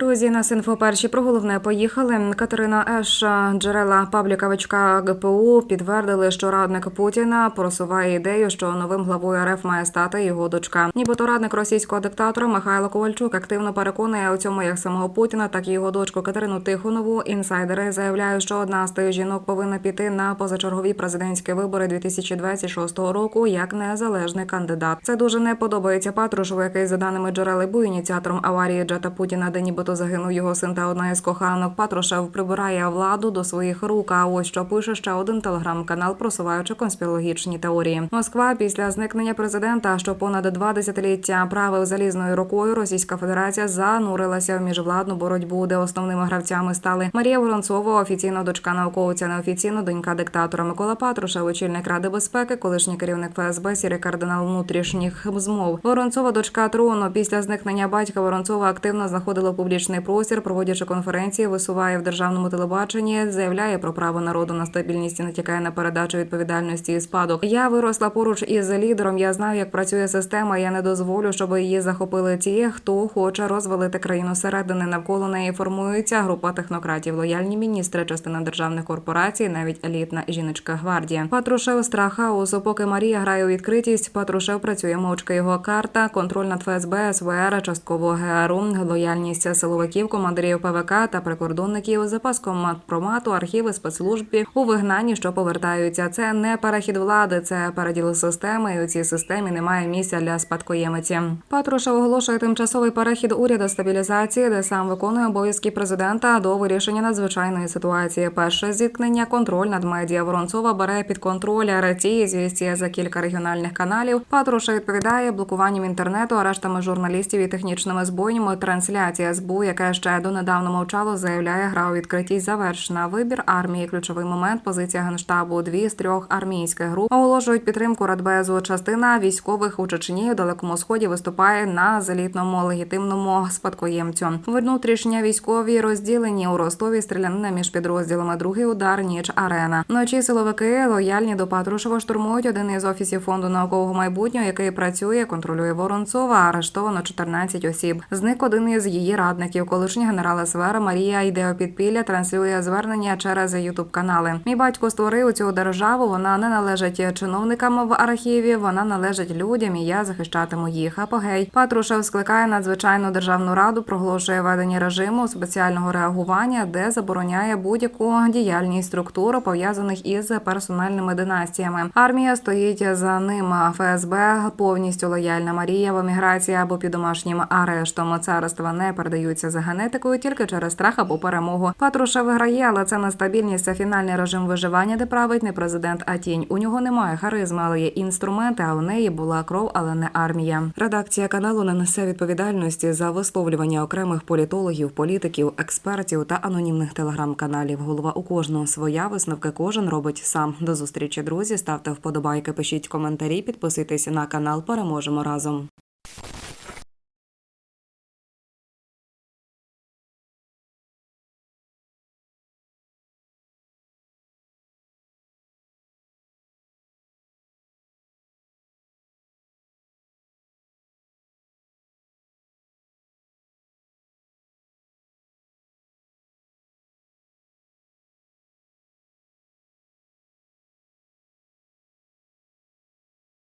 Друзі, на Синфо перші про головне поїхали. Катерина Еш, джерела Павліка Вичка ГПУ підтвердили, що радник Путіна просуває ідею, що новим главою РФ має стати його дочка. Нібито радник російського диктатора Михайло Ковальчук активно переконує у цьому як самого Путіна, так і його дочку Катерину Тихонову. Інсайдери заявляють, що одна з тих жінок повинна піти на позачергові президентські вибори 2026 року як незалежний кандидат. Це дуже не подобається Патрушеву, який за даними джерел був ініціатором аварії Джета Путіна, де нібито загинув його син та одна із коханок. Патрушев прибирає владу до своїх рук. А ось що пише ще один телеграм-канал, просуваючи конспірологічні теорії. Москва після зникнення президента, що понад два десятиліття правив залізною рукою, Російська Федерація занурилася в міжвладну боротьбу, де основними гравцями стали Марія Воронцова, офіційно дочка науковця, неофіційно донька диктатора Микола Патрушев, очільник ради безпеки, колишній керівник ФСБ, сірий кардинал внутрішніх змов. Воронцова, дочка трону. Після зникнення батька Воронцова активно знаходила публічний простір, проводячи конференції, висуває в державному телебаченні, заявляє про право народу на стабільність і натякає на передачу відповідальності і спадок. Я виросла поруч із лідером. Я знаю, як працює система. Я не дозволю, щоб її захопили ті, хто хоче розвалити країну середини. Навколо неї формується група технократів, лояльні міністри, частина державних корпорацій, навіть елітна жіночка гвардія. Патрушев страх хаосу. Поки Марія грає у відкритість, Патрушев працює мовчки. Його карта, контроль над ФСБ, СВР, частково ГРУ, лояльність силовиків, командирів ПВК та прикордонників, запас коматпромату, архіви спецслужбі у вигнанні, що повертаються. Це не перехід влади, це переділ системи. І у цій системі немає місця для спадкоємиці. Патрушев оголошує тимчасовий перехід уряду стабілізації, де сам виконує обов'язки президента до вирішення надзвичайної ситуації. Перше зіткнення, контроль над медіа Воронцова бере під контроль РТ, звісті за кілька регіональних каналів. Патруша відповідає блокуванням інтернету, арештами журналістів і технічними збоями. Трансляція СБУ, яке ще донедавна мовчало, заявляє, гра у відкритість завершена. Вибір армії ключовий момент. Позиція генштабу. Дві з трьох армійських груп оголошують підтримку Радбезу. Частина військових у Чечні у далекому сході виступає на залітному легітимному спадкоємцю. Внутрішня військові розділені у Ростові стрілянина між підрозділами. Другий удар ніч арена. Вночі силовики лояльні до Патрушева штурмують один із офісів фонду наукового майбутнього, який працює, контролює Воронцова. Арештовано 14 осіб. Зник один із її радників. Колишній генерал СВР Марія йде у підпілля, транслює звернення через ютуб канали. Мій батько створив цю державу. Вона не належить чиновникам в архіві. Вона належить людям, і я захищатиму їх. Апогей Патрушев скликає надзвичайну державну раду, проголошує ведення режиму спеціального реагування, де забороняє будь-яку діяльність структур, пов'язаних із персональними династіями. Армія стоїть за ним. ФСБ повністю лояльна Марія в еміграції або під домашнім арештом. Царства не передаються за генетикою тільки через страх або перемогу. Патруша виграє, але це нестабільність. Це фінальний режим виживання, де править не президент, а тінь. У нього немає харизми, але є інструменти. А у неї була кров, але не армія. Редакція каналу не несе відповідальності за висловлювання окремих політологів, політиків, експертів та анонімних телеграм-каналів. Голова у кожного своя висновки кожен робить сам. До зустрічі, друзі. Ставте вподобайки, пишіть коментарі, підписуйтесь на канал. Переможемо разом.